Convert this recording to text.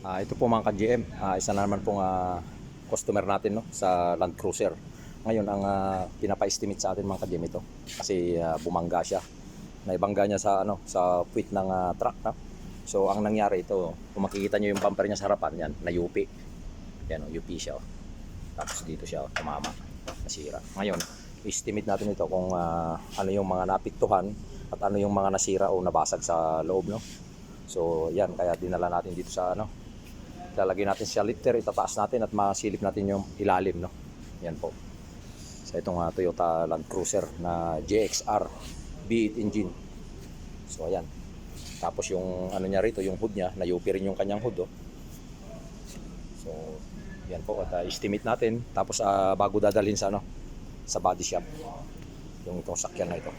Ah, ito po mga ka-GM, ah, isa na naman pong ah, customer natin no, sa Land Cruiser. Ngayon, ang ah, pinapa-estimate sa atin mga ka-GM ito kasi ah, bumangga siya. Naibangga niya sa ano sa puwit ng ah, truck. No? So, ang nangyari ito, kung makikita niyo yung bumper niya sa harapan, yan, nayupi. Yan, oh, UP siya. Oh. Tapos dito siya, oh, tumama, nasira. Ngayon, estimate natin ito kung ah, ano yung mga napiktuhan at ano yung mga nasira o nabasag sa loob. No? So, yan, kaya dinala natin dito sa ano, lalagyan natin sa lifter, itataas natin at masilip natin yung ilalim, no? Yan po. Sa itong ah, Toyota Land Cruiser na GXR V8 engine. So, ayan. Tapos yung ano niya rito, yung hood niya, nayupi rin yung kanyang hood, oh. So, yan po. At ah, estimate natin. Tapos, ah, bago dadalhin sa ano, sa body shop. Yung itong sakyan na ito.